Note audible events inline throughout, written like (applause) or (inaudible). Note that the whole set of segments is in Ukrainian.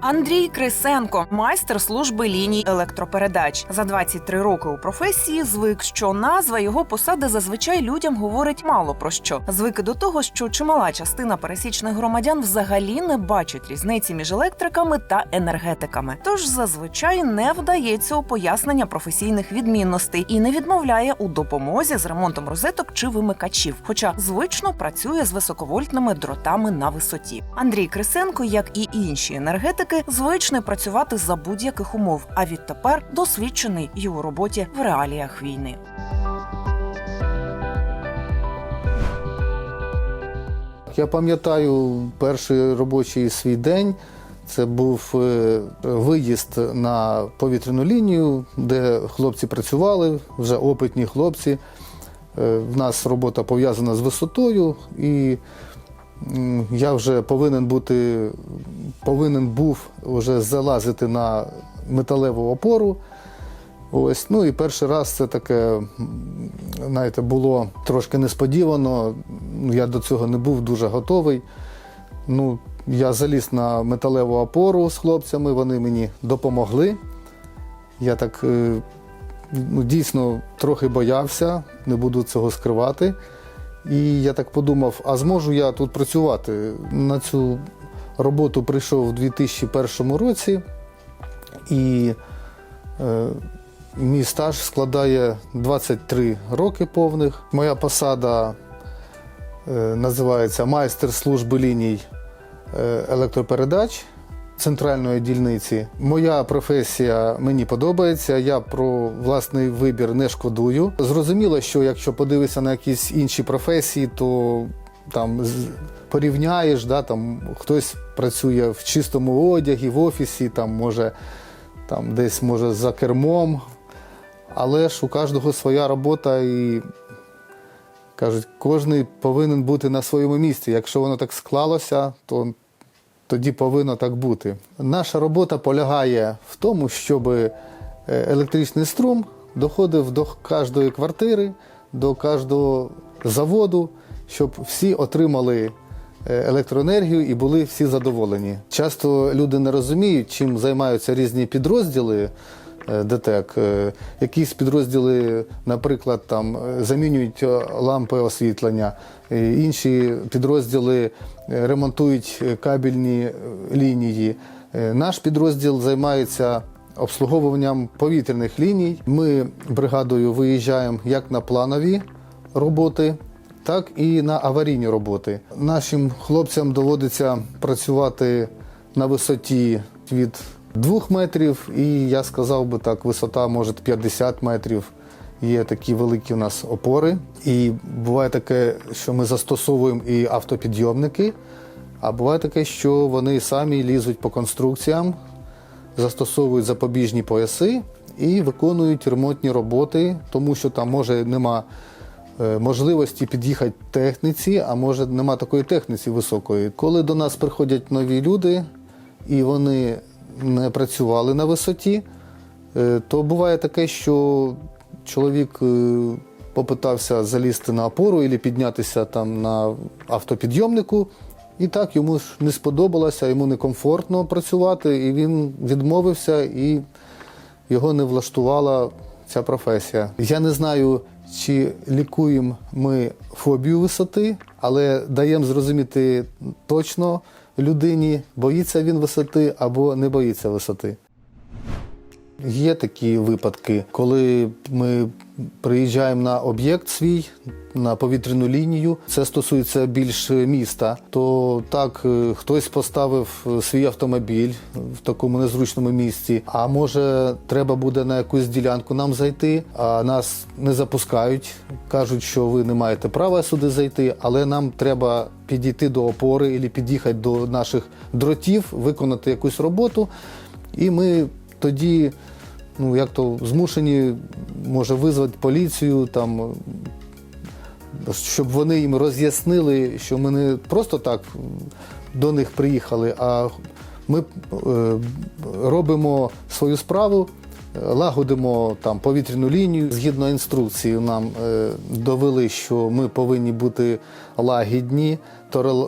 Андрій Крисенко, майстер служби ліній електропередач. За 23 роки у професії звик, що назва його посади зазвичай людям говорить мало про що. Звик до того, що чимала частина пересічних громадян взагалі не бачить різниці між електриками та енергетиками. Тож зазвичай не вдається у пояснення професійних відмінностей і не відмовляє у допомозі з ремонтом розеток чи вимикачів, хоча звично працює з високовольтними дротами на висоті. Андрій Крисенко, як і інші енергетики, звичний працювати за будь-яких умов, а відтепер досвідчений і у роботі в реаліях війни. Я пам'ятаю перший робочий свій день. Це був е, виїзд на повітряну лінію, де хлопці працювали, вже опитні хлопці. Е, В нас робота пов'язана з висотою, і я вже повинен бути, повинен був вже залазити на металеву опору. Ось, ну і перший раз це таке, знаєте, було трошки несподівано. Ну, Я до цього не був дуже готовий. Ну, я заліз на металеву опору з хлопцями, вони мені допомогли. Я так е, ну, дійсно трохи боявся, не буду цього скривати. І я так подумав, а зможу я тут працювати? На цю роботу прийшов у 2001 році, і е, мій стаж складає 23 роки повних. Моя посада е, називається майстер служби ліній е, електропередач центральної дільниці. Моя професія мені подобається. Я про власний вибір не шкодую. Зрозуміло, що якщо подивитися на якісь інші професії, то там порівняєш, да, там хтось працює в чистому одягі, в офісі, там може там десь може за кермом. Але ж у кожного своя робота і кажуть, кожен повинен бути на своєму місці. Якщо воно так склалося, то тоді повинно так бути. Наша робота полягає в тому, щоб е, електричний струм доходив до кожної квартири, до кожного заводу, щоб всі отримали е, електроенергію і були всі задоволені. Часто люди не розуміють, чим займаються різні підрозділи. Е, ДТЕК. Е, Якісь підрозділи, наприклад, там е, замінюють лампи освітлення, інші підрозділи ремонтують кабельні лінії. Наш підрозділ займається обслуговуванням повітряних ліній. Ми бригадою виїжджаємо як на планові роботи, так і на аварійні роботи. Нашим хлопцям доводиться працювати на висоті від 2 метрів, і я сказав би так, висота може 50 метрів. Є такі великі у нас опори. І буває таке, що ми застосовуємо і автопідйомники, а буває таке, що вони самі лізуть по конструкціям, застосовують запобіжні пояси і виконують ремонтні роботи, тому що там може нема е, можливості під'їхати техніці, а може нема такої техніці високої. Коли до нас приходять нові люди і вони не працювали на висоті, е, то буває таке, що чоловік е, попитався залізти на опору і піднятися там на автопідйомнику. І так йому ж не сподобалося, йому некомфортно працювати, і він відмовився, і його не влаштувала ця професія. Я не знаю, чи лікуємо ми фобію висоти, але даємо зрозуміти точно людині, боїться він висоти або не боїться висоти. Є такі випадки, коли ми приїжджаємо на об'єкт свій, на повітряну лінію. Це стосується більш міста. То так, е, хтось поставив е, свій автомобіль в такому незручному місці. А може, треба буде на якусь ділянку нам зайти, а нас не запускають. кажуть, що ви не маєте права сюди зайти, але нам треба підійти до опори або під'їхати до наших дротів, виконати якусь роботу. І ми тоді, ну як то змушені, може визвати поліцію, там, щоб вони їм роз'яснили, що ми не просто так до них приїхали, а ми е, робимо свою справу. Лагодимо там повітряну лінію. Згідно інструкції, нам е, довели, що ми повинні бути лагідні,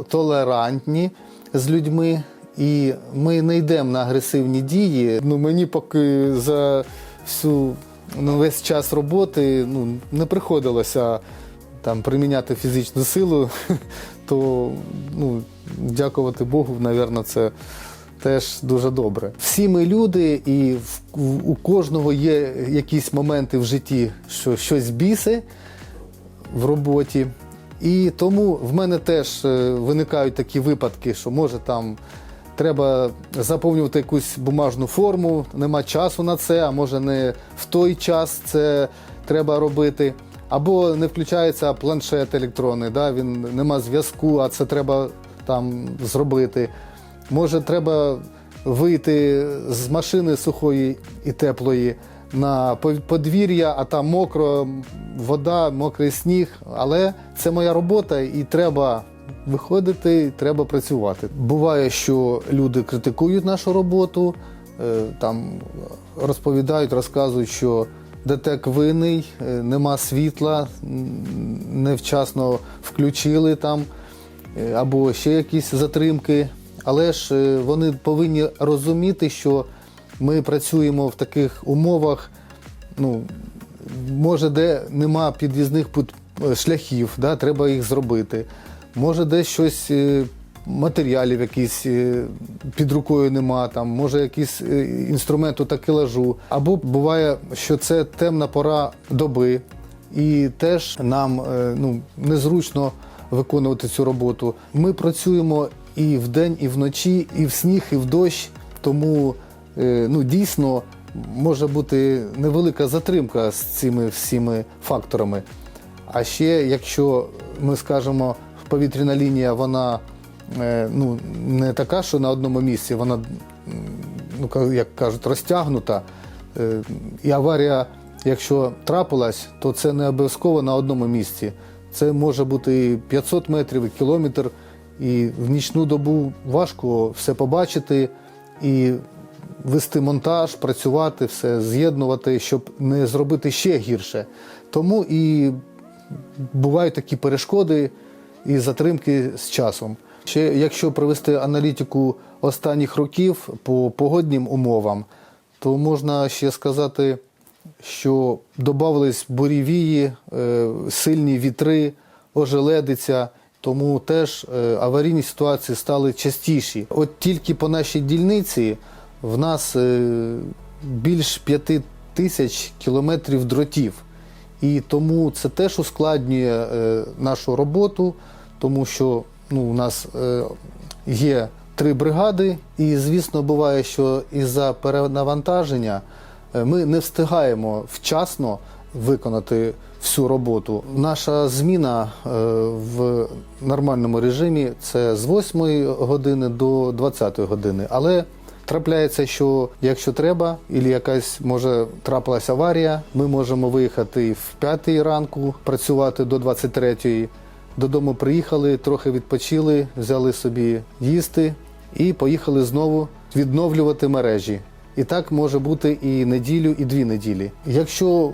толерантні з людьми і ми не йдемо на агресивні дії. Ну мені поки за всю ну, весь час роботи ну, не приходилося там приміняти фізичну силу, (laughs) то ну, дякувати Богу, напевно, це теж дуже добре. Всі ми люди, і у кожного є якісь моменти в житті, що щось бісе в роботі. І тому в мене теж е, виникають такі випадки, що може там треба заповнювати якусь бумажну форму, нема часу на це, а може не в той час це треба робити. Або не включається планшет електронний, да, він нема зв'язку, а це треба там зробити. Може, треба вийти з машини сухої і теплої на подвір'я, а там мокро, вода, мокрий сніг. Але це моя робота і треба виходити, треба працювати. Буває, що люди критикують нашу роботу, е, там розповідають, розказують, що ДТЕК винний, е, нема світла, невчасно включили там е, або ще якісь затримки. Але ж вони повинні розуміти, що ми працюємо в таких умовах, ну, може, де нема під'їзних шляхів, да, треба їх зробити. Може, десь щось е, матеріалів якісь е, під рукою нема, там, може якийсь е, інструменту такелажу. Або буває, що це темна пора доби, і теж нам ну, незручно виконувати цю роботу. Ми працюємо і вдень, і вночі, і в сніг, і в дощ. Тому ну, дійсно може бути невелика затримка з цими всіми факторами. А ще, якщо ми скажемо, повітряна лінія, вона е, ну, не така, що на одному місці, вона, ну, як кажуть, розтягнута. Е, І аварія, якщо трапилась, то це не обов'язково на одному місці. Це може бути і 500 метрів, і кілометр. І в нічну добу важко все побачити і вести монтаж, працювати, все з'єднувати, щоб не зробити ще гірше. Тому і бувають такі перешкоди і затримки з часом. Ще якщо провести аналітику останніх років по погоднім умовам, то можна ще сказати, що додавались бурєвії, е, сильні вітри, ожеледиця. Тому теж е, аварійні ситуації стали частіші. От тільки по нашій дільниці в нас е, більш п'яти тисяч кілометрів дротів. І тому це теж ускладнює нашу роботу, тому що ну, у нас е, є три бригади, і звісно, буває, що із-за перенавантаження е, ми не встигаємо вчасно виконати всю роботу. Наша зміна е, в нормальному режимі це з 8 години до 20 години. Але Трапляється, що якщо треба, або якась може трапилася аварія, ми можемо виїхати в 5 ранку, працювати до 23-ї. Додому приїхали, трохи відпочили, взяли собі їсти і поїхали знову відновлювати мережі. І так може бути і неділю, і дві неділі. Якщо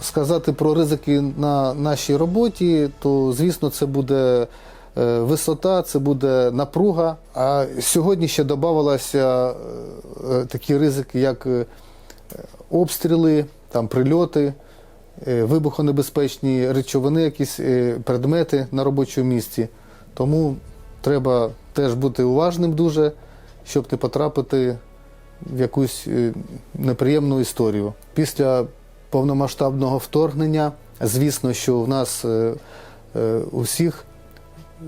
сказати про ризики на нашій роботі, то звісно це буде е, висота, це буде напруга. А сьогодні ще додавалися е, такі ризики, як е, обстріли, там прильоти, вибухонебезпечні речовини, якісь е, предмети на робочому місці. Тому треба теж бути уважним дуже, щоб не потрапити в якусь е, неприємну історію. Після повномасштабного вторгнення, звісно, що в нас е, е, у всіх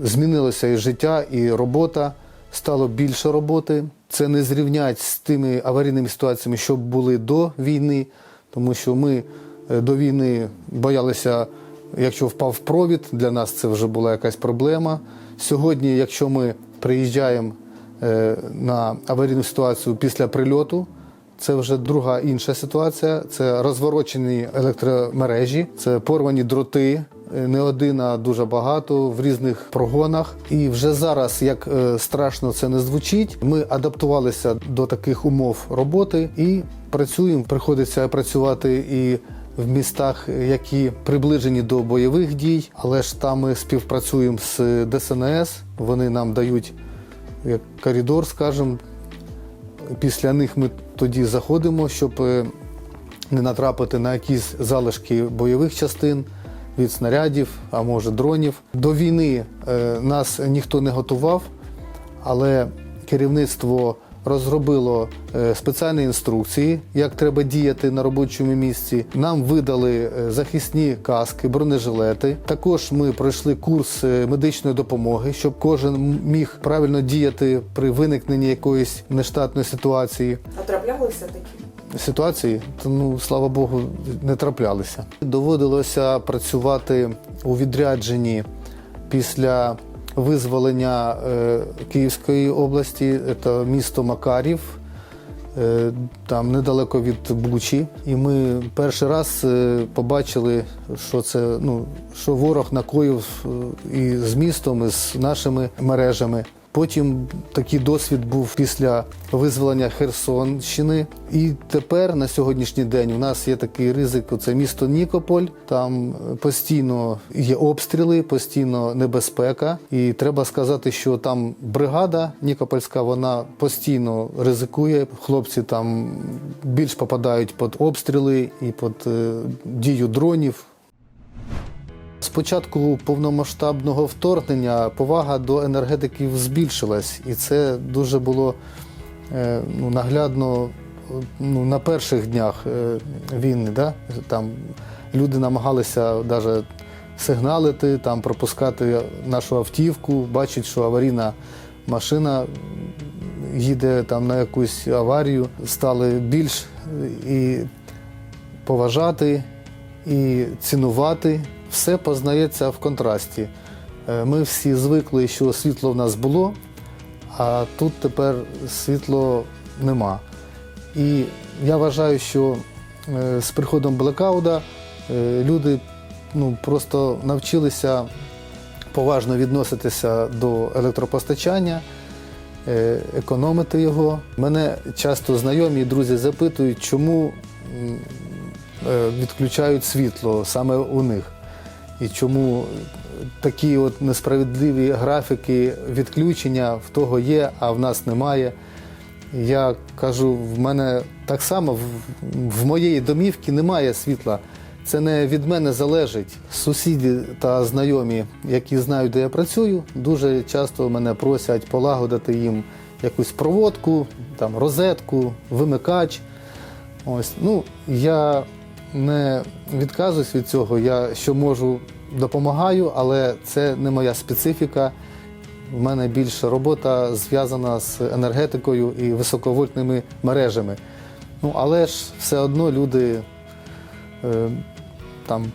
змінилося і життя, і робота, стало більше роботи. Це не зрівнять з тими аварійними ситуаціями, що були до війни, тому що ми е, до війни боялися, якщо впав провід, для нас це вже була якась проблема. Сьогодні, якщо ми приїжджаємо е, на аварійну ситуацію після прильоту, це вже друга інша ситуація. Це розворочені електромережі, це порвані дроти. е, Не один, а дуже багато в різних прогонах. І вже зараз, як е, страшно це не звучить, ми адаптувалися до таких умов роботи і працюємо. Приходиться працювати і в містах, які приближені до бойових дій, але ж там ми співпрацюємо з ДСНС. Вони нам дають як коридор, скажімо. Після них ми тоді заходимо, щоб е, не натрапити на якісь залишки бойових частин від снарядів, а може дронів. До війни е, нас ніхто не готував, але керівництво розробило е, спеціальні інструкції, як треба діяти на робочому місці. Нам видали е, захисні каски, бронежилети. Також ми пройшли курс е, медичної допомоги, щоб кожен міг правильно діяти при виникненні якоїсь нештатної ситуації А траплялися такі? ситуації, то ну слава Богу, не траплялися. Доводилося працювати у відрядженні після визволення е, Київської області, це місто Макарів. е, Там недалеко від Бучі, і ми перший раз е, побачили, що це ну що ворог накоїв і з містом, і з нашими мережами. Потім такий досвід був після визволення Херсонщини. І тепер на сьогоднішній день у нас є такий ризик. Це місто Нікополь. Там постійно є обстріли, постійно небезпека. І треба сказати, що там бригада Нікопольська, вона постійно ризикує. Хлопці там більш попадають під обстріли і під е, дію дронів. Початку повномасштабного вторгнення повага до енергетиків збільшилась, і це дуже було е, ну, наглядно ну, на перших днях е, війни. Да? Там люди намагалися навіть сигналити, там, пропускати нашу автівку, бачать, що аварійна машина їде там, на якусь аварію, стали більш і поважати і цінувати. Все познається в контрасті. Е, Ми всі звикли, що світло в нас було, а тут тепер світло нема. І я вважаю, що е, з приходом блекауда е, люди ну, просто навчилися поважно відноситися до електропостачання, економити його. Мене часто знайомі і друзі запитують, чому відключають світло саме у них. І чому такі от несправедливі графіки відключення в того є, а в нас немає. Я кажу, в мене так само в, в моєї домівки немає світла. Це не від мене залежить. Сусіди та знайомі, які знають, де я працюю, дуже часто мене просять полагодити їм якусь проводку, там розетку, вимикач. Ось, ну, я не відказуюсь від цього. Я що можу, допомагаю, але це не моя специфіка. В мене більше робота зв'язана з енергетикою і високовольтними мережами. Ну, але ж все одно люди е, там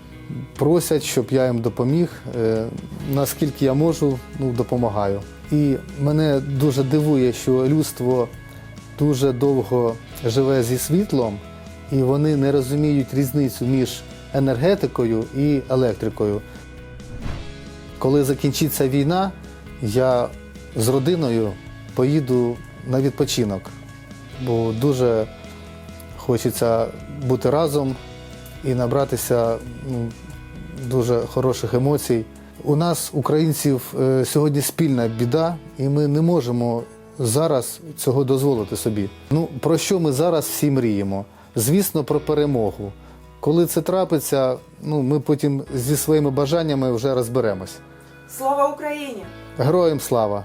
просять, щоб я їм допоміг. Е, наскільки я можу, ну, допомагаю. І мене дуже дивує, що людство дуже довго живе зі світлом, і вони не розуміють різницю між енергетикою і електрикою. Коли закінчиться війна, я з родиною поїду на відпочинок, бо дуже хочеться бути разом і набратися ну, дуже хороших емоцій. У нас, українців, е, сьогодні спільна біда, і ми не можемо зараз цього дозволити собі. Ну, про що ми зараз всі мріємо? Звісно, про перемогу. Коли це трапиться, ну, ми потім зі своїми бажаннями вже розберемось. Слава Україні! Героям слава!